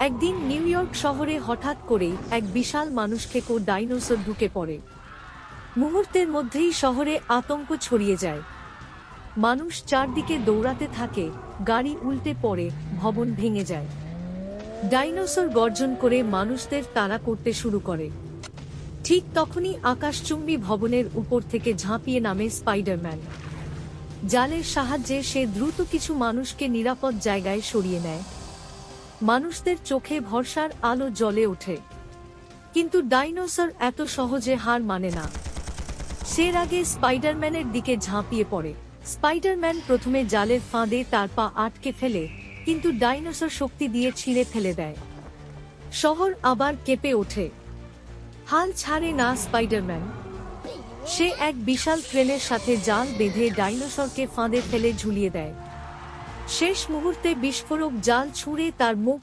একদিন new York শহরে হঠাৎ করেই এক বিশাল মানুষখেকো ডাইনোসর ঢুকে পড়ে। মুহূর্তের মধ্যেই শহরে আতঙ্ক ছড়িয়ে যায়। মানুষ চারদিকে দৌড়াতে থাকে, গাড়ি উল্টে পড়ে, ভবন ভেঙে যায়। ডাইনোসর গর্জন করে মানুষদের তাড়া করতে শুরু করে। ঠিক তখনই আকাশচুম্বী ভবনের উপর থেকে ঝাঁপিয়ে নামে স্পাইডারম্যান। জালের সাহায্যে সে দ্রুত কিছু মানুষকে নিরাপদ জায়গায় সরিয়ে নেয়। মানুষদের চোখে ভরসার আলো জ্বলে ওঠে। কিন্তু ডাইনোসর এত সহজে হার মানে না। সের আগে স্পাইডারম্যানের দিকে ঝাঁপিয়ে পড়ে। স্পাইডারম্যান প্রথমে জালের ফাঁদে তার পা আটকে ফেলে, কিন্তু ডাইনোসর শক্তি দিয়ে ছিঁড়ে ফেলে দেয়। শহর আবার কেঁপে ওঠে। হাল ছাড়ে না স্পাইডারম্যান। সে এক বিশাল ট্রেনের সাথে জাল বেঁধে ডাইনোসরকে ফাঁদে ফেলে ঝুলিয়ে দেয়। শেষ মুহূর্তে বিস্ফোরক জাল ছুঁড়ে তার মুখ